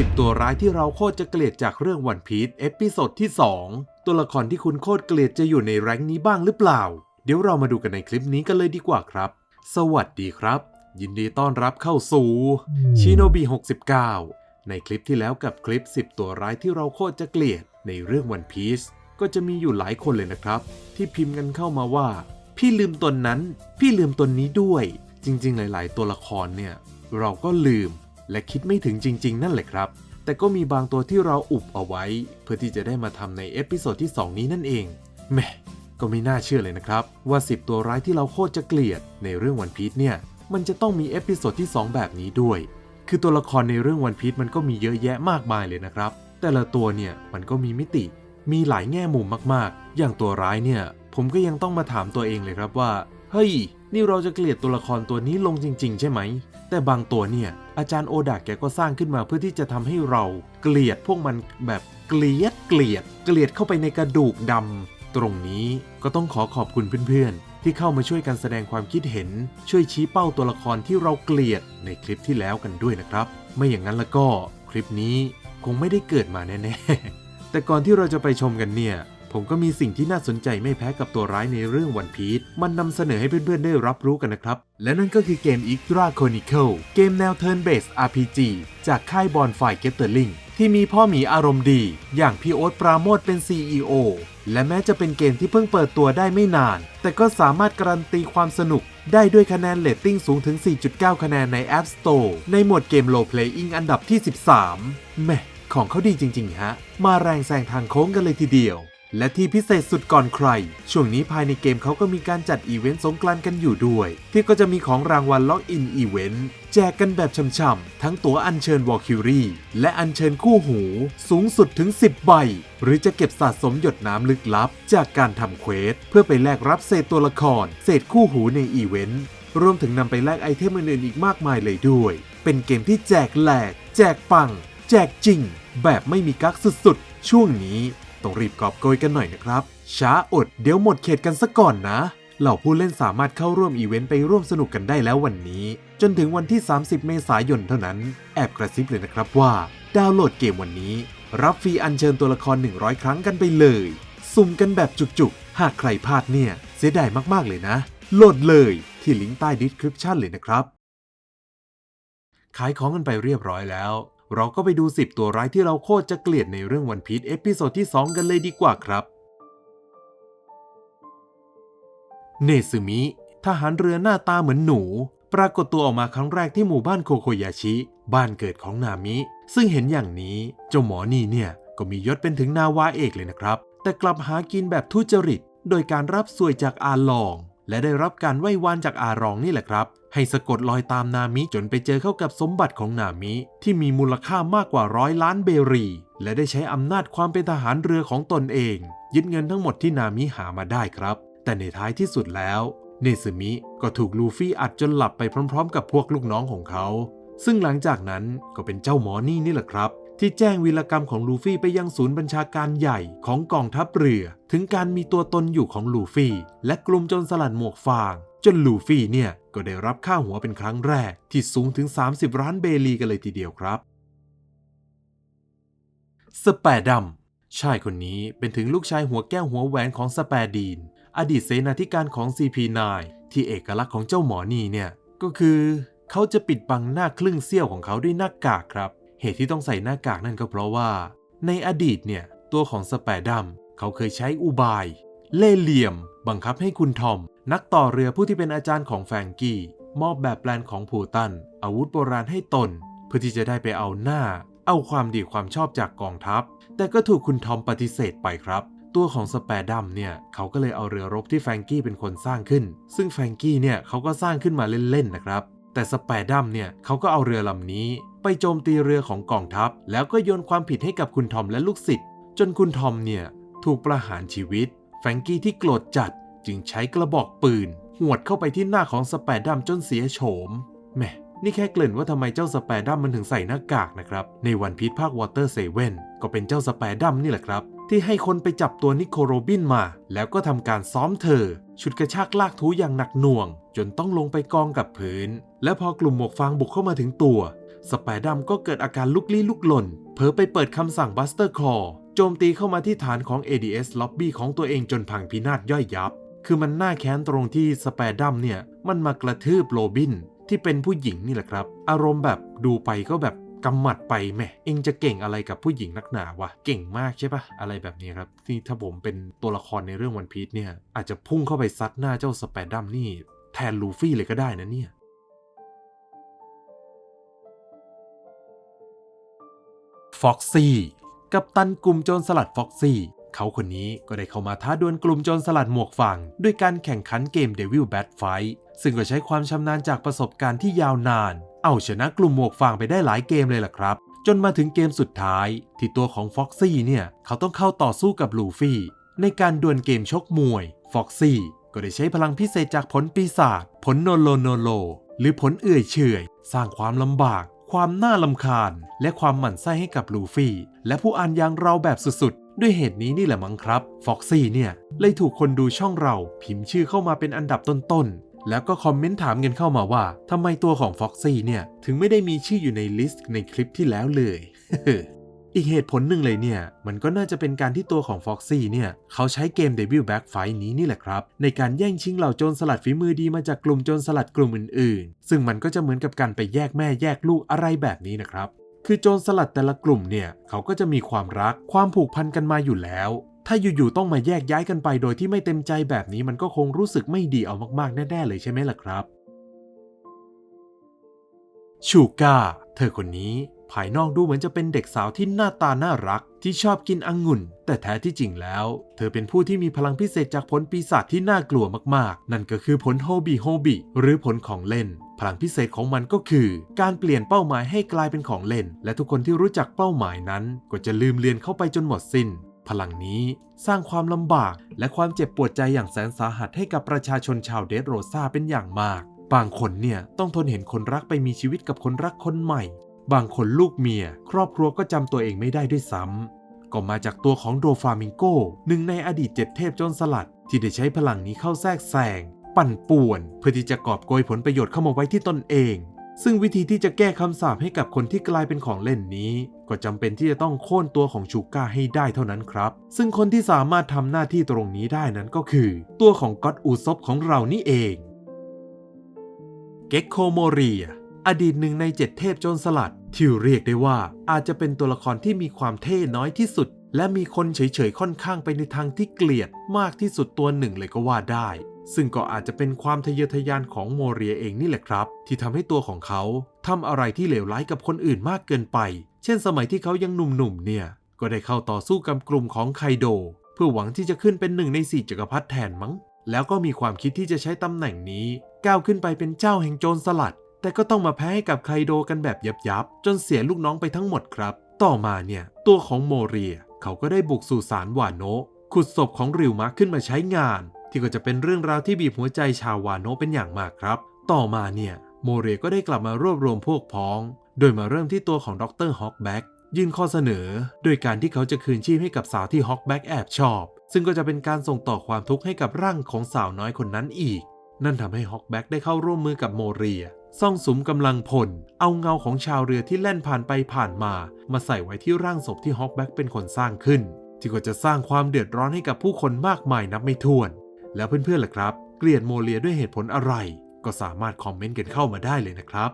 10 ตัวร้ายที่เราโคตรจะเกลียดจากเรื่องวันพี e เอพิโซดที่ 2 ตัวละครที่คุณโคตรเกลียดจะอยู่ในแรงนี้บ้างหรือเปล่า เดี๋ยวเรามาดูกันในคลิปนี้กันเลยดีกว่าครับ สวัสดีครับ ยินดีต้อนรับเข้าสู่ชิโนบิ69 ในคลิปที่แล้วกับคลิป 10 ตัวร้ายที่เราโคตรจะเกลียดในเรื่องวันพีซก็จะมีอยู่หลายคนเลยนะครับ ที่พิมพ์กันเข้ามาว่า พี่ลืมตนนั้น พี่ลืมตนนี้ด้วย จริง ๆ หลาย ๆ ตัวละครเนี่ยเราก็ลืม และคิดไม่ถึงจริง ๆ นั่นแหละครับ แต่ก็มีบางตัวที่เราอุบเอาไว้ เพื่อที่จะได้มาทำในเอพิโซดที่ 2 นี้นั่นเองแหม่ก็ไม่น่าเชื่อเลยนะครับ ว่า 10 ตัวร้ายที่เราโคตรจะเกลียดในเรื่องวันพีชเนี่ย มันจะต้องมีเอพิโซดที่ 2 แบบนี้ด้วย คือตัวละครในเรื่องวันพีชมันก็มีเยอะแยะมากมายเลยนะครับ แต่ละตัวเนี่ยมันก็มีมิติ มีหลายแง่มุมมากๆ อย่างตัวร้ายเนี่ย ผมก็ยังต้องมาถามตัวเองเลยครับว่า เฮ้ย นี่เราจะเกลียดตัวละครตัวนี้ลงจริง ๆ ใช่ไหม แต่บางตัวเนี่ย อาจารย์โอดาแกก็สร้างขึ้นมาเพื่อที่จะทำให้เราเกลียดพวกมันแบบเกลียดเกลียด เกลียดเข้าไปในกระดูกดำตรงนี้ก็ต้องขอขอบคุณเพื่อนๆ ที่เข้ามาช่วยกันแสดงความคิดเห็น ช่วยชี้เป้าตัวละครที่เราเกลียดในคลิปที่แล้วกันด้วยนะครับ ไม่อย่างนั้นแล้วก็คลิปนี้คงไม่ได้เกิดมาแน่ๆแต่ก่อนที่เราจะไปชมกันเนี่ย ผมก็มีสิ่งที่น่าสนใจไม่แพ้กับตัวร้ายในเรื่องวันพีชมันนำเสนอให้เพื่อนๆได้รับรู้กันนะครับ และนั่นก็คือเกม Ictra Chronicle เกมแนว Turn Based RPG จากค่ายบอลไฟเกตเตอร์ลิงที่มีพ่อหมีอารมณ์ดี อย่างพี่โอ๊ตปราโมทเป็น CEO และแม้จะเป็นเกมที่เพิ่งเปิดตัวได้ไม่นาน แต่ก็สามารถการันตีความสนุก ได้ด้วยคะแนนเรตติ้งสูงถึง 4.9 คะแนนใน App Store ในหมวดเกม Low Playing อันดับที่ 13แม่ของเขาดีจริง ๆ ฮะ มาแรงแซงทางโค้งกันเลยทีเดียว และที่พิเศษสุดก่อนใคร ช่วงนี้ภายในเกมเขาก็มีการจัดอีเวนต์สงกรานต์กันอยู่ด้วย ที่ก็จะมีของรางวัลล็อกอินอีเวนต์แจกกันแบบช่ำๆทั้งตั๋วอัญเชิญวอลคิวรีและอัญเชิญคู่หู สูงสุดถึง 10 ใบ หรือจะเก็บสะสมหยดน้ำลึกลับ จากการทำเควสเพื่อไปแลกรับเศษตัวละคร เศษคู่หูในอีเวนต์รวมถึงนำไปแลกไอเทมอื่นๆอีกมากมายเลยด้วย เป็นเกมที่แจกแหลก แจกปัง แจกจริง แบบไม่มีกักสุดๆ ช่วงนี้ ต้องรีบกอบโกยกันหน่อยนะครับ ช้าอดเดี๋ยวหมดเขตกันซะก่อนนะ เหล่าผู้เล่นสามารถเข้าร่วมอีเวนต์ไปร่วมสนุกกันได้แล้ววันนี้ จนถึงวันที่ 30 เมษายนเท่านั้น แอบกระซิบเลยนะครับว่า ดาวน์โหลดเกมวันนี้ รับฟรีอัญเชิญตัวละคร 100 ครั้งกันไปเลย สุ่มกันแบบจุกๆ หากใครพลาดเนี่ย เสียดายมากๆเลยนะ โหลดเลยที่ลิงก์ใต้ดีสคริปชันเลยนะครับขายของกันไปเรียบร้อยแล้ว เราก็ไปดู 10 ตัวร้ายที่เราโคตรจะเกลียดในเรื่องวันพี e เอพิโซดที่ 2 กันเลยดีกว่าครับ เนซึมิ ทหารเรือหน้าตาเหมือนหนู ปรากฏตัวออกมาครั้งแรกที่หมู่บ้านโคโคยาชิ บ้านเกิดของนามิ ซึ่งเห็นอย่างนี้ เจ้าหมอนี่เนี่ย ก็มียศเป็นถึงนาวาเอกเลยนะครับ แต่กลับหากินแบบทุจริต โดยการรับสวยจากอาลอง และได้รับการไหว้วานจากอารองนี่แหละครับ ให้สะกดรอยตามนามิจนไปเจอเข้ากับสมบัติของนามิที่มีมูลค่ามากกว่าร้อยล้านเบรี และได้ใช้อำนาจความเป็นทหารเรือของตนเอง ยึดเงินทั้งหมดที่นามิหามาได้ครับ แต่ในท้ายที่สุดแล้วเนซึมิก็ถูกลูฟี่อัดจนหลับไปพร้อม ๆ กับพวกลูกน้องของเขา ซึ่งหลังจากนั้นก็เป็นเจ้าหมอนี่นี่แหละครับ ที่แจ้งวีรกรรมของลูฟี่ไปยังศูนย์บัญชาการใหญ่ของกองทัพเรือ ถึงการมีตัวตนอยู่ของลูฟี่ และกลุ่มโจนสลัดหมวกฟาง จนลูฟี่เนี่ยก็ได้รับค่าหัวเป็นครั้งแรก ที่สูงถึง 30ล้านเบลีกันเลยทีเดียวครับ สแปดัมชายคนนี้เป็นถึงลูกชายหัวแก้วหัวแหวนของสแปดีน อดีตเสนาธิการของ CP9 ที่เอกลักษณ์ของเจ้าหมอนี่เนี่ยก็คือ เขาจะปิดบังหน้าครึ่งเสี้ยวของเขาด้วยหน้ากากครับ เหตุที่ต้องใส่หน้ากากนั่นก็เพราะว่า ในอดีตเนี่ย ตัวของสแปดัมเขาเคยใช้อุบาย เล่เหลี่ยม บังคับให้คุณทอม นักต่อเรือผู้ที่เป็นอาจารย์ของแฟงกี้ มอบแบบแปลนของผูตัน อาวุธโบราณให้ตน เพื่อที่จะได้ไปเอาหน้า เอาความดีความชอบจากกองทัพ แต่ก็ถูกคุณทอมปฏิเสธไปครับตัวของสแปดัมเนี่ยเขาก็เลยเอาเรือรบที่แฟงกี้เป็นคนสร้างขึ้น ซึ่งแฟงกี้เนี่ยเขาก็สร้างขึ้นมาเล่นๆนะครับ แต่สแปดัมเนี่ยเขาก็เอาเรือลำนี้ ไปโจมตีเรือของกองทัพ แล้วก็โยนความผิดให้กับคุณทอมและลูกศิษย์จนคุณทอมเนี่ยถูกประหารชีวิต แฟรงกี้ที่โกรธจัดจึงใช้กระบอกปืน หวดเข้าไปที่หน้าของสแปดัมจนเสียโฉมแหมนี่แค่เกริ่นว่าทำไมเจ้าสแปดัมมันถึงใส่หน้ากากนะครับ ในวันพีชภาควอเตอร์เซเว่นก็เป็นเจ้าสแปดัมนี่แหละครับ ที่ให้คนไปจับตัวนิโคโรบินมา แล้วก็ทำการซ้อมเธอ ชุดกระชากลากถูอย่างหนักหน่วง จนต้องลงไปกองกับพื้น และพอกลุ่มหมวกฟางบุกเข้ามาถึงตัวสแปรดัมก็เกิดอาการลุกลี้ลุกลน เผลอไปเปิดคำสั่งบัสเตอร์คอร์โจมตีเข้ามาที่ฐานของ ADS Lobby ของตัวเองจนพังพินาศย่อยยับ คือมันน่าแค้นตรงที่สแปรดัมเนี่ย มันมากระทืบโรบินที่เป็นผู้หญิงนี่แหละครับ อารมณ์แบบดูไปก็แบบกำหมัดไปแม่เองจะเก่งอะไรกับผู้หญิงนักหนาวะเก่งมากใช่ปะอะไรแบบนี้ครับที่ถ้าผมเป็นตัวละครในเรื่องวันพีชเนี่ย อาจจะพุ่งเข้าไปซัดหน้าเจ้าสแปรดัมนี่ แทนลูฟี่เลยก็ได้นะเนี่ย ฟ็อกซี่กับตันกลุ่มโจรสลัดฟ็อกซี่เขาคนนี้ก็ได้เข้ามาท้าดวลกลุ่มโจรสลัดหมวกฟางด้วยการแข่งขันเกม Devil Bad Fight ซึ่งก็ใช้ความชำนาญจากประสบการณ์ที่ยาวนาน เอาชนะกลุ่มหมวกฟางไปได้หลายเกมเลยล่ะครับ จนมาถึงเกมสุดท้าย ที่ตัวของฟ็อกซี่เนี่ย เขาต้องเข้าต่อสู้กับลูฟี่ในการดวลเกมชกมวยฟ็อกซี่ ก็ได้ใช้พลังพิเศษจากผลปีศาจผลโนโลโนโล หรือผลเอื่อยเฉยสร้างความลำบาก ความน่าลำคาญ และความหมั่นไส้ให้กับลูฟี่ และผู้อ่านอย่างเราแบบสุดๆ ด้วยเหตุนี้นี่แหละมั้งครับฟ็อกซี่เนี่ยเลยถูกคนดูช่องเราพิมพ์ชื่อเข้ามาเป็นอันดับต้นๆ แล้วก็คอมเมนต์ถามกันเข้ามาว่าทำไมตัวของฟ็อกซี่เนี่ยถึงไม่ได้มีชื่ออยู่ในลิสต์ในคลิปที่แล้วเลย อีกเหตุผลหนึ่งเลยเนี่ย มันก็น่าจะเป็นการที่ตัวของ Foxy เนี่ย เขาใช้เกม Devil Back Fight นี้นี่แหละครับ ในการแย่งชิงเหล่าโจรสลัดฝีมือดีมาจากกลุ่มโจรสลัดกลุ่มอื่นๆ ซึ่งมันก็จะเหมือนกับการไปแยกแม่แยกลูกอะไรแบบนี้นะครับ คือโจรสลัดแต่ละกลุ่มเนี่ย เขาก็จะมีความรักความผูกพันกันมาอยู่แล้ว ถ้าอยู่ๆต้องมาแยกย้ายกันไปโดยที่ไม่เต็มใจแบบนี้มันก็คงรู้สึกไม่ดีเอามากๆแน่ๆเลยใช่ไหมล่ะครับชูก้าเธอคนนี้ ภายนอกดูเหมือนจะเป็นเด็กสาวที่หน้าตาน่ารัก ที่ชอบกินองุ่น แต่แท้ที่จริงแล้ว เธอเป็นผู้ที่มีพลังพิเศษจากผลปีศาจที่น่ากลัวมากๆ นั่นก็คือผลโฮบิโฮบิหรือผลของเล่น พลังพิเศษของมันก็คือ การเปลี่ยนเป้าหมายให้กลายเป็นของเล่น และทุกคนที่รู้จักเป้าหมายนั้น ก็จะลืมเลือนเข้าไปจนหมดสิ้นพลังนี้สร้างความลำบากและความเจ็บปวดใจอย่างแสนสาหัสให้กับประชาชนชาวเดดโรซาเป็นอย่างมาก บางคนเนี่ยต้องทนเห็นคนรักไปมีชีวิตกับคนรักคนใหม่ บางคนลูกเมีย ครอบครัวก็จำตัวเองไม่ได้ด้วยซ้ำ ก็มาจากตัวของโดฟามิงโกหนึ่งในอดีตเจ็ดเทพโจรสลัด ที่ได้ใช้พลังนี้เข้าแทรกแซงปั่นป่วน เพื่อที่จะกอบโกยผลประโยชน์เข้ามาไว้ที่ตนเอง ซึ่งวิธีที่จะแก้คำสาปให้กับคนที่กลายเป็นของเล่นนี้ ก็จำเป็นที่จะต้องโค่นตัวของชูก้าให้ได้เท่านั้นครับ ซึ่งคนที่สามารถทำหน้าที่ตรงนี้ได้นั้นก็คือ ตัวของก็อดอูซบของเรานี่เองเก็กโคโมเรียอดีตหนึ่งในเจ็ดเทพโจรสลัด ที่เรียกได้ว่าอาจจะเป็นตัวละครที่มีความเท่น้อยที่สุด และมีคนเฉยๆค่อนข้างไปในทางที่เกลียดมากที่สุดตัวหนึ่งเลยก็ว่าได้ ซึ่งก็อาจจะเป็นความทะเยอทะยานของโมเรียเองนี่แหละครับ ที่ทำให้ตัวของเขาทำอะไรที่เลวร้ายกับคนอื่นมากเกินไป เช่นสมัยที่เขายังหนุ่มๆเนี่ย ก็ได้เข้าต่อสู้กับกลุ่มของไคโด เพื่อหวังที่จะขึ้นเป็นหนึ่งในสี่จักรพรรดิแทนมั้ง แล้วก็มีความคิดที่จะใช้ตำแหน่งนี้ ก้าวขึ้นไปเป็นเจ้าแห่งโจรสลัด แต่ก็ต้องมาแพ้ให้กับไคโดกันแบบยับๆจนเสียลูกน้องไปทั้งหมดครับ ต่อมาเนี่ย ตัวของโมเรีย เขาก็ได้บุกสู่ศาลวาโนะขุดศพของริวมะขึ้นมาใช้งาน ที่ก็จะเป็นเรื่องราวที่บีบหัวใจชาววาโนะเป็นอย่างมากครับ ต่อมาเนี่ย โมเรียก็ได้กลับมารวบรวมพวกพ้อง โดยมาเริ่มที่ตัวของดรฮอกแบ็กยื่นข้อเสนอ โดยการที่เขาจะคืนชีพให้กับสาวที่ฮอกแบ็กแอบชอบ ซึ่งก็จะเป็นการส่งต่อความทุกข์ให้กับร่างของสาวน้อยคนนั้นอีก นั่นทำให้ฮอกแบ็กได้เข้าร่วมมือกับโมเรีย ซ่องสุมกำลังพล เอาเงาของชาวเรือที่แล่นผ่านไปผ่านมา มาใส่ไว้ที่ร่างศพที่ฮอกแบ็กเป็นคนสร้างขึ้น ที่ก็จะสร้างความเดือดร้อนให้กับผู้คนมากมายนับไม่ถ้วน แล้วเพื่อนๆล่ะครับ เกลียดโมเรียด้วยเหตุผลอะไร ก็สามารถคอมเมนต์กันเข้ามาได้เลยนะครับ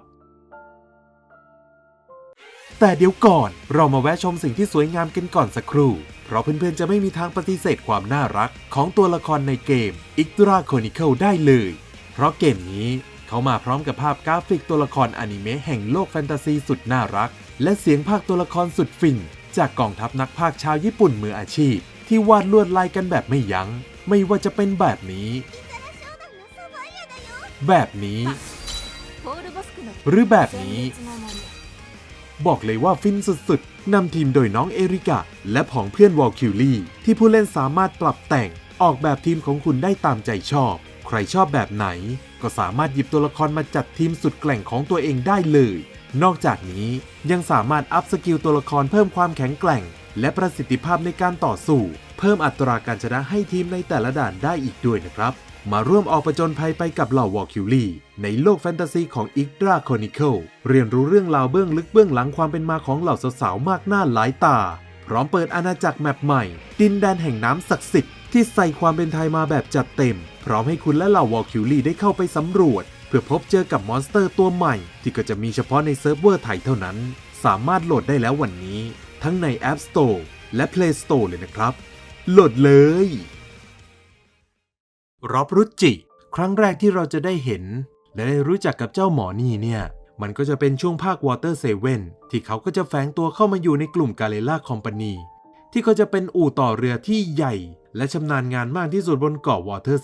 แต่เดี๋ยวก่อนเรามาแวะชมสิ่งที่สวยงามกันก่อนสักครู่ เพราะเพื่อนๆจะไม่มีทางปฏิเสธความน่ารักของตัวละครในเกม i c t r a Chronicle ได้เลย เพราะเกมนี้เขามาพร้อมกับภาพกราฟิกตัวละครอนิเมะแห่งโลกแฟนตาซีสุดน่ารัก และเสียงภาคตัวละครสุดฟิน จากกองทัพนักพากชาวญี่ปุ่นมืออาชีพ ที่วาดลวดลายกันแบบไม่ยัง้ง ไม่ว่าจะเป็นแบบนี้ แบบนี้ หรือแบบนี้ บอกเลยว่าฟินสุดๆ นำทีมโดยน้องเอริกะและผองเพื่อนวอลคิวลี่ที่ผู้เล่นสามารถปรับแต่งออกแบบทีมของคุณได้ตามใจชอบ ใครชอบแบบไหน ก็สามารถหยิบตัวละครมาจัดทีมสุดแกร่งของตัวเองได้เลย นอกจากนี้ยังสามารถอัพสกิลตัวละครเพิ่มความแข็งแกร่ง และประสิทธิภาพในการต่อสู้ เพิ่มอัตราการชนะให้ทีมในแต่ละด่านได้อีกด้วยนะครับ มาร่วมออกประจนภัยไปกับเหล่าวอลคิวลี่ในโลกแฟนตาซีของอิกดราคอนิเคิลเรียนรู้เรื่องราวเบื้องลึกเบื้องหลังความเป็นมาของเหล่าสาวๆมากหน้าหลายตา พร้อมเปิดอาณาจักรแมปใหม่ ดินแดนแห่งน้ำศักดิ์สิทธิ์ที่ใส่ความเป็นไทยมาแบบจัดเต็ม พร้อมให้คุณและเหล่าวอลคิวลี่ได้เข้าไปสำรวจ เพื่อพบเจอกับมอนสเตอร์ตัวใหม่ ที่ก็จะมีเฉพาะในเซิร์ฟเวอร์ไทยเท่านั้น สามารถโหลดได้แล้ววันนี้ ทั้งใน App Store และ Play Store เลยนะครับ โหลดเลย รอบรุจิ ครั้งแรกที่เราจะได้เห็น และได้รู้จักกับเจ้าหมอนี่เนี่ย มันก็จะเป็นช่วงภาค Water 7ที่เขาก็จะแฝงตัวเข้ามาอยู่ในกลุ่มกาเลล่าคอมพานีที่ก็จะเป็นอู่ต่อเรือที่ใหญ่ และชำนาญงานมากที่สุดบนเกาะ Water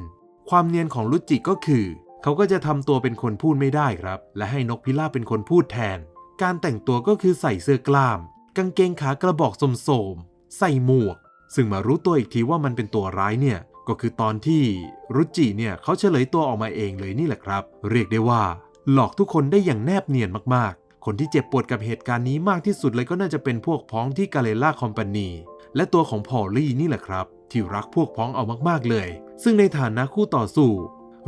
7ความเนียนของรุจิก็คือ เขาก็จะทำตัวเป็นคนพูดไม่ได้ครับ และให้นกพิราบเป็นคนพูดแทน การแต่งตัวก็คือใส่เสื้อกล้าม กางเกงขากระบอกสมๆใส่หมวก ซึ่งมารู้ตัวอีกทีว่ามันเป็นตัวร้ายเนี่ย ก็คือตอนที่รุจิเนี่ยเขาเฉลยตัวออกมาเองเลยนี่แหละครับ เรียกได้ว่า หลอกทุกคนได้อย่างแนบเนียนมากๆ คนที่เจ็บปวดกับเหตุการณ์นี้มากที่สุดเลยก็น่าจะเป็นพวกพ้องที่กาเลล่าคอมพานีและตัวของพอลลี่นี่แหละครับ ที่รักพวกพ้องเอามากๆเลย ซึ่งในฐานะคู่ต่อสู้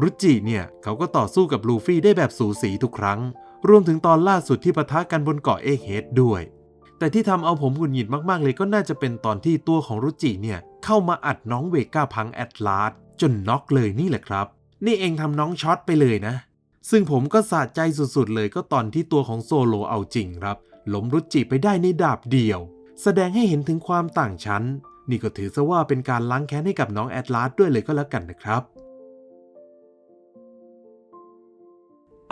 รุจิเนี่ยเขาก็ต่อสู้กับลูฟี่ได้แบบสูสีทุกครั้ง รวมถึงตอนล่าสุดที่ปะทะกันบนเกาะเอเฮดด้วย แต่ที่ทำเอาผมหงุดหงิดมากๆเลยก็น่าจะเป็นตอนที่ตัวของรุจิเนี่ย เข้ามาอัดน้องเวก้าพังแอตลาสจนน็อกเลยนี่แหละครับ นี่เองทำน้องช็อตไปเลยนะ ซึ่งผมก็สะใจสุดๆเลยก็ตอนที่ตัวของโซโลเอาจริงครับล้มรุจิไปได้ในดาบเดียว แสดงให้เห็นถึงความต่างชั้น นี่ก็ถือซะว่าเป็นการล้างแค้นให้กับน้องแอตลาสด้วยเลยก็แล้วกันนะครับ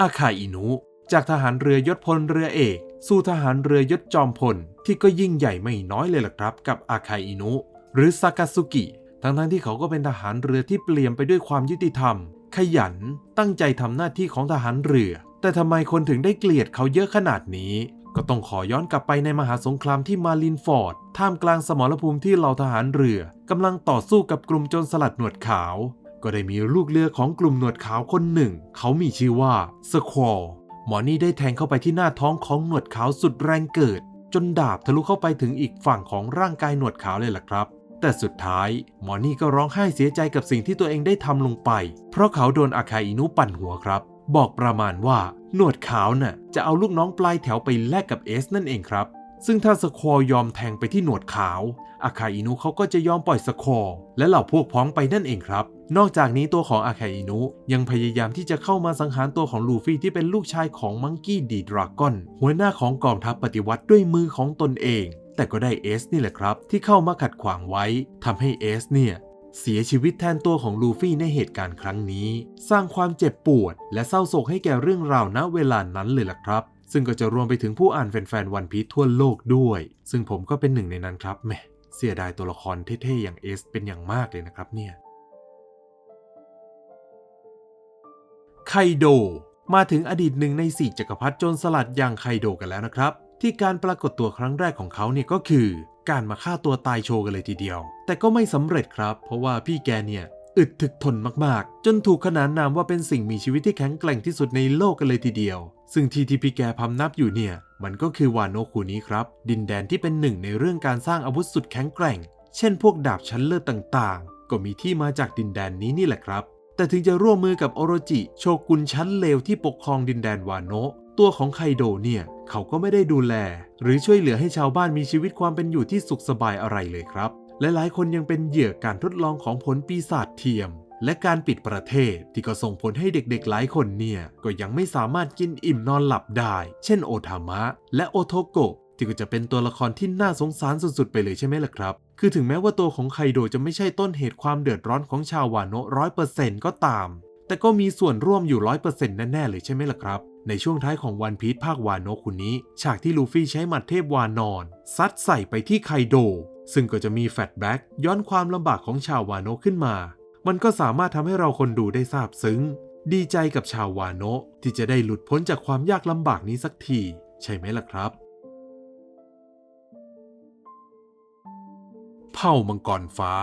อาคาอินุ จากทหารเรือยศพลเรือเอก สู่ทหารเรือยศจอมพลที่ก็ยิ่งใหญ่ไม่น้อยเลยล่ะครับ กับอาคาอินุ หรือซากาซุกิ ทั้งทั้งๆที่เขาก็เป็นทหารเรือที่เปลี่ยนไปด้วยความยุติธรรม ขยัน ตั้งใจทำหน้าที่ของทหารเรือ แต่ทำไมคนถึงได้เกลียดเขาเยอะขนาดนี้ ก็ต้องขอย้อนกลับไปในมหาสงครามที่มารินฟอร์ด ท่ามกลางสมรภูมิที่เหล่าทหารเรือกำลังต่อสู้กับกลุ่มโจรสลัดหนวดขาว ก็ได้มีลูกเรือของกลุ่มหนวดขาวคนหนึ่ง เขามีชื่อว่าสควอลหมอนี่ได้แทงเข้าไปที่หน้าท้องของหนวดขาวสุดแรงเกิด จนดาบทะลุเข้าไปถึงอีกฝั่งของร่างกายหนวดขาวเลยล่ะครับ แต่สุดท้ายมอนี่ก็ร้องไห้เสียใจกับสิ่งที่ตัวเองได้ทำลงไป เพราะเขาโดนอาคาอินุปั่นหัวครับ บอกประมาณว่าหนวดขาวน่ะจะเอาลูกน้องปลายแถวไปแลกกับเอสนั่นเองครับ ซึ่งถ้าสควอยอมแทงไปที่หนวดขาวอาคาอินุเขาก็จะยอมปล่อยสควอและเหล่าพวกพ้องไปนั่นเองครับ นอกจากนี้ตัวของอาคาอินุยังพยายามที่จะเข้ามาสังหารตัวของลูฟี่ที่เป็นลูกชายของมังกี้ดีดราก้อนหัวหน้าของกองทัพปฏิวัติด้วยมือของตนเอง แต่ก็ได้เอสนี่แหละครับ ที่เข้ามาขัดขวางไว้ทำให้เอสเนี่ยเสียชีวิตแทนตัวของลูฟี่ในเหตุการณ์ครั้งนี้ สร้างความเจ็บปวด และเศร้าโศกให้แก่เรื่องราวณเวลานั้นเลยล่ะครับ ซึ่งก็จะรวมไปถึงผู้อ่านแฟนๆวันพีททั่วโลกด้วย ซึ่งผมก็เป็นหนึ่งในนั้นครับแมเสียดายตัวละครเท่ๆอย่างเอสเป็นอย่างมากเลยนะครับเนี่ยไคโด มาถึงอดีตหนึ่งในสี่จักรพรรดิโจรสลัดอย่างไคโดกันแล้วนะครับ ที่การปรากฏตัวครั้งแรกของเขาเนี่ยก็คือ การมาฆ่าตัวตายโชว์กันเลยทีเดียว แต่ก็ไม่สำเร็จครับ เพราะว่าพี่แกเนี่ยอึดถึกทนมากๆ จนถูกขนานนามว่าเป็นสิ่งมีชีวิตที่แข็งแกร่งที่สุดในโลกกันเลยทีเดียว ซึ่งที่ที่พี่แกพำนับอยู่เนี่ย มันก็คือวานโนคูนี้ครับ ดินแดนที่เป็นหนึ่งในเรื่องการสร้างอาวุธสุดแข็งแกร่ง เช่นพวกดาบชั้นเลิศต่างๆ ก็มีที่มาจากดินแดนนี้นี่แหละครับ แต่ถึงจะร่วมมือกับโอโรจิ โชกุนชั้นเลวที่ปกครองดินแดนวานโนะ ตัวของไคโดเนี่ย เขาก็ไม่ได้ดูแล หรือช่วยเหลือให้ชาวบ้านมีชีวิตความเป็นอยู่ที่สุขสบายอะไรเลยครับและหลายคนยังเป็นเหยื่อการทดลองของผลปีศาจเทียม และการปิดประเทศที่ก็ส่งผลให้เด็กๆหลายคนเนี่ย ก็ยังไม่สามารถกินอิ่มนอนหลับได้ เช่นโอทามะ และโอโทโกะที่ก็จะเป็นตัวละครที่น่าสงสารสุดๆไปเลยใช่ไหมล่ะครับ คือถึงแม้ว่าตัวของไคโดจะไม่ใช่ต้นเหตุความเดือดร้อนของชาววานโนะร้อยเปอร์เซ็นต์ก็ตาม แต่ก็มีส่วนร่วมอยู่ร้อยเปอร์เซ็นต์แน่ๆเลยใช่ไหมล่ะครับ ในช่วงท้ายของวันพี e ภาควานโนคุณนี้ ฉากที่ลูฟี่ใช้หมัดเทพวานอน ซัดใส่ไปที่ไคโด ซึ่งก็จะมีแฟลแบ็กย้อนความลำบากของชาววานโนขึ้นมา มันก็สามารถทำให้เราคนดูได้ซาบซึ้ง ดีใจกับชาววานโนที่จะได้หลุดพ้นจากความยากลำบากนี้สักที ใช่ไหมล่ะครับเผ่ามังกรฟ้า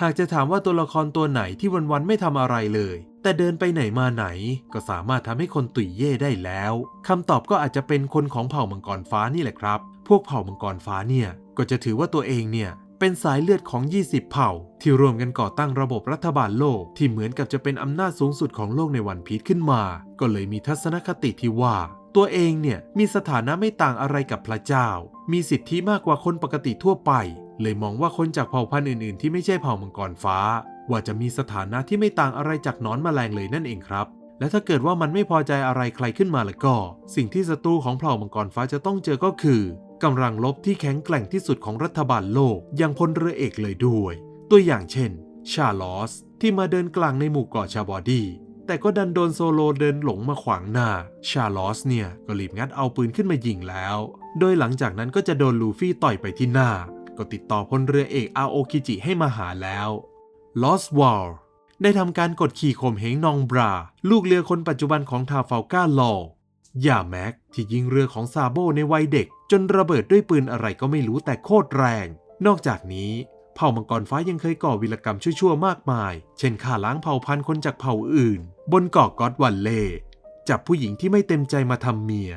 หากจะถามว่าตัวละครตัวไหนที่วันๆไม่ทำอะไรเลย แต่เดินไปไหนมาไหน ก็สามารถทำให้คนตุยเย่ได้แล้วคำตอบก็อาจจะเป็นคนของเผ่ามังกรฟ้านี่แหละครับ พวกเผ่ามังกรฟ้าเนี่ย ก็จะถือว่าตัวเองเนี่ยเป็นสายเลือดของ 20 เผ่า ที่รวมกันก่อตั้งระบบรัฐบาลโลก ที่เหมือนกับจะเป็นอำนาจสูงสุดของโลกในวันพีชขึ้นมา ก็เลยมีทัศนคติที่ว่า ตัวเองเนี่ยมีสถานะไม่ต่างอะไรกับพระเจ้า มีสิทธิมากกว่าคนปกติทั่วไป เลยมองว่าคนจากเผ่าพันธุ์อื่นๆ ที่ไม่ใช่เผ่ามังกรฟ้า ว่าจะมีสถานะที่ไม่ต่างอะไรจากนอนแมลงเลยนั่นเองครับ และถ้าเกิดว่ามันไม่พอใจอะไรใครขึ้นมาแล้วก็ สิ่งที่ศัตรูของเผ่ามังกรฟ้าจะต้องเจอก็คือกำลังลบที่แข็งแกร่งที่สุดของรัฐบาลโลกอย่างพลเรือเอกเลยด้วย ตัวอย่างเช่น ชาลอส ที่มาเดินกลางในหมู่เกาะชาบอดีแต่ก็ดันโดนโซโลเดินหลงมาขวางหน้า ชาลอสเนี่ยก็รีบงัดเอาปืนขึ้นมายิงแล้ว โดยหลังจากนั้นก็จะโดนลูฟี่ต่อยไปที่หน้า ก็ติดต่อพลเรือเอกอาโอคิจิให้มาหาแล้วลอสวอลได้ทำการกดขี่ข่มเหงนองบรา ลูกเรือคนปัจจุบันของทาฟาก้าลอย่าแม็กที่ยิงเรือของซาโบในวัยเด็ก จนระเบิดด้วยปืนอะไรก็ไม่รู้แต่โคตรแรง นอกจากนี้ เผ่ามังกรฟ้ายังเคยก่อวิรกรรมชั่วๆมากมาย เช่นฆ่าล้างเผ่าพันธุ์คนจากเผ่าอื่น บนเกาะกอดวันเล่จับผู้หญิงที่ไม่เต็มใจมาทำเมีย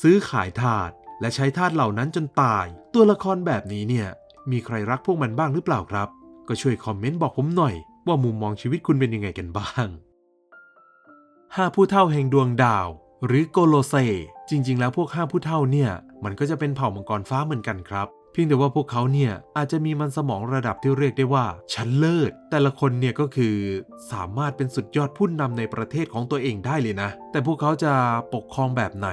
ซื้อขายทาส และใช้ธาตุเหล่านั้นจนตาย ตัวละครแบบนี้เนี่ยมีใครรักพวกมันบ้างหรือเปล่าครับ ก็ช่วยคอมเมนต์บอกผมหน่อย ว่ามุมมองชีวิตคุณเป็นยังไงกันบ้างห้าผู้เท่าแห่งดวงดาว หรือโกโลเซ จริง ๆ แล้วพวกห้าผู้เท่าเนี่ยมันก็จะเป็นเผ่ามังกรฟ้าเหมือนกันครับ เพียงแต่ว่าพวกเขาเนี่ยอาจจะมีมันสมองระดับที่เรียกได้ว่าชั้นเลิศ แต่ละคนเนี่ยก็คือสามารถเป็นสุดยอดผู้นำในประเทศของตัวเองได้เลยนะ แต่พวกเขาจะปกครองแบบไหน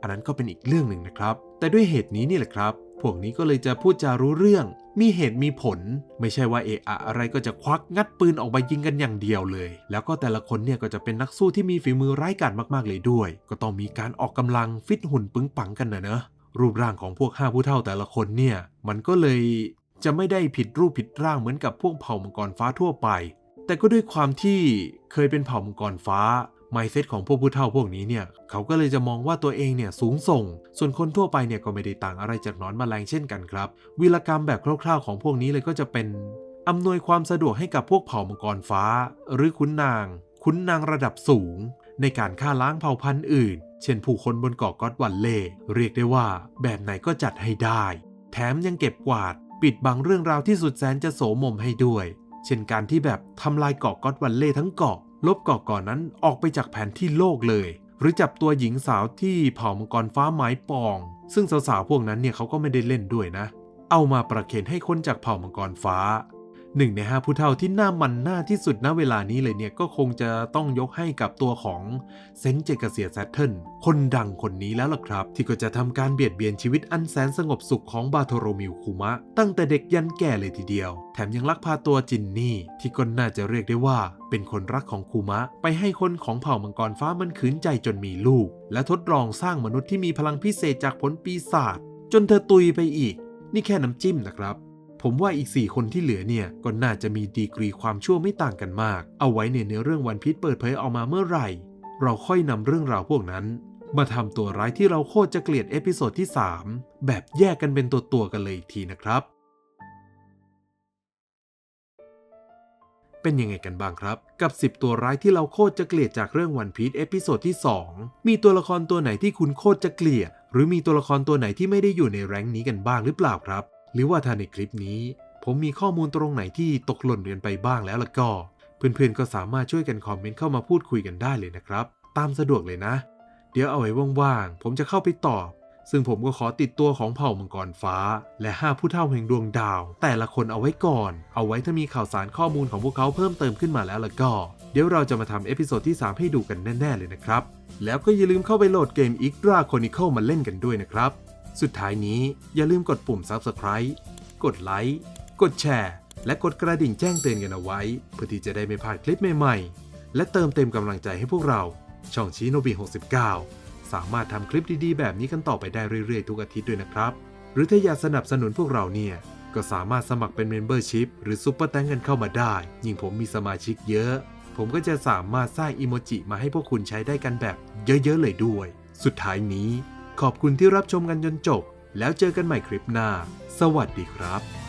อันนั้นก็เป็นอีกเรื่องหนึ่งนะครับ แต่ด้วยเหตุนี้นี่แหละครับ พวกนี้ก็เลยจะพูดจารู้เรื่อง มีเหตุมีผล ไม่ใช่ว่าเอะอะอะไรก็จะควักงัดปืนออกมายิงกันอย่างเดียวเลย แล้วก็แต่ละคนเนี่ยก็จะเป็นนักสู้ที่มีฝีมือร้ายกาจมากๆเลยด้วย ก็ต้องมีการออกกำลังฟิตหุ่นปึงปังกันนะเนอะ รูปร่างของพวกห้าผู้เท่าแต่ละคนเนี่ย มันก็เลยจะไม่ได้ผิดรูปผิดร่างเหมือนกับพวกเผ่ามังกรฟ้าทั่วไป แต่ก็ด้วยความที่เคยเป็นเผ่ามังกรฟ้าไมเซ็ตของพวกผู้เฒ่าพวกนี้เนี่ย เขาก็เลยจะมองว่าตัวเองเนี่ยสูงส่ง ส่วนคนทั่วไปเนี่ยก็ไม่ได้ต่างอะไรจากนอนแมลงเช่นกันครับ วีรกรรมแบบคร่าวๆของพวกนี้เลยก็จะเป็นอำนวยความสะดวกให้กับพวกเผ่ามังกรฟ้า หรือขุนนาง ขุนนางระดับสูง ในการฆ่าล้างเผ่าพันธุ์อื่น เช่นผู้คนบนเกาะก็อดวันเล่เรียกได้ว่า แบบไหนก็จัดให้ได้ แถมยังเก็บกวาด ปิดบังเรื่องราวที่สุดแสนจะโสมมให้ด้วย เช่นการที่แบบทำลายเกาะก็อดวันเล่ทั้งเกาะ ลบเกาะก่อนนั้นออกไปจากแผนที่โลกเลย หรือจับตัวหญิงสาวที่เผ่ามังกรฟ้าไม้ปอง ซึ่งสาวๆพวกนั้นเนี่ยเขาก็ไม่ได้เล่นด้วยนะ เอามาประเคนให้คนจากเผ่ามังกรฟ้า หนึ่งในห้าผู้เฒ่าที่หน้ามันหน้าที่สุดณเวลานี้เลยเนี่ยก็คงจะต้องยกให้กับตัวของเซนเจกเซียแซตเทิลคนดังคนนี้แล้วล่ะครับ ที่ก็จะทำการเบียดเบียนชีวิตอันแสนสงบสุขของบาโทโรมิวคุมะ ตั้งแต่เด็กยันแก่เลยทีเดียว แถมยังลักพาตัวจินนี่ ที่ก็น่าจะเรียกได้ว่า เป็นคนรักของคุมะ ไปให้คนของเผ่ามังกรฟ้ามันขืนใจจนมีลูก และทดลองสร้างมนุษย์ที่มีพลังพิเศษจากผลปีศาจจนเธอตุยไปอีก นี่แค่น้ำจิ้มนะครับ ผมว่าอีก 4 คนที่เหลือเนี่ย ก็น่าจะมีดีกรีความชั่วไม่ต่างกันมาก เอาไว้ในเนื้อเรื่องวันพีชเปิดเผยออกมาเมื่อไหร่ เราค่อยนำเรื่องราวพวกนั้น มาทำตัวร้ายที่เราโคตรจะเกลียดเอพิโซดที่ 3 แบบแยกกันเป็นตัวตัวกันเลยอีกทีนะครับ เป็นยังไงกันบ้างครับ กับ 10 ตัวร้ายที่เราโคตรจะเกลียดจากเรื่องวันพีชเอพิโซดที่ 2 มีตัวละครตัวไหนที่คุณโคตรจะเกลียด หรือมีตัวละครตัวไหนที่ไม่ได้อยู่ในแรงนี้กันบ้างหรือเปล่าครับ หรือว่าถ้าในคลิปนี้ ผมมีข้อมูลตรงไหนที่ตกหล่นกันไปบ้างแล้วล่ะก็ เพื่อนๆก็สามารถช่วยกันคอมเมนต์เข้ามาพูดคุยกันได้เลยนะครับ ตามสะดวกเลยนะ เดี๋ยวเอาไว้ว่างๆผมจะเข้าไปตอบ ซึ่งผมก็ขอติดตัวของเผ่ามังกรฟ้า และห้าผู้เท่าแห่งดวงดาว แต่ละคนเอาไว้ก่อน เอาไว้ถ้ามีข่าวสารข้อมูลของพวกเขาเพิ่มเติมขึ้นมาแล้วล่ะก็เดี๋ยวเราจะมาทำเอพิโซดที่ 3 ให้ดูกันแน่ ๆ เลยนะครับ แล้วก็อย่าลืมเข้าไปโหลดเกม i c r a Chronicle มาเล่นกันด้วยนะครับ สุดท้ายนี้อย่าลืมกดปุ่ม Subscribe กดไลค์ กดแชร์ และกดกระดิ่งแจ้งเตือนกันเอาไว้ เพื่อที่จะได้ไม่พลาดคลิปใหม่ๆ และเติมเต็มกำลังใจให้พวกเรา ช่องชีโนบี69 สามารถทำคลิปดีๆ แบบนี้กันต่อไปได้เรื่อยๆ ทุกอาทิตย์ด้วยนะครับ หรือถ้าอยากสนับสนุนพวกเราเนี่ย ก็สามารถสมัครเป็นเมมเบอร์ชิพหรือซุปเปอร์แตงกันเข้ามาได้ ยิ่งผมมีสมาชิกเยอะ ผมก็จะสามารถสร้างอิโมจิมาให้พวกคุณใช้ได้กันแบบเยอะๆเลยด้วย สุดท้ายนี้ ขอบคุณที่รับชมกันจนจบ แล้วเจอกันใหม่คลิปหน้า สวัสดีครับ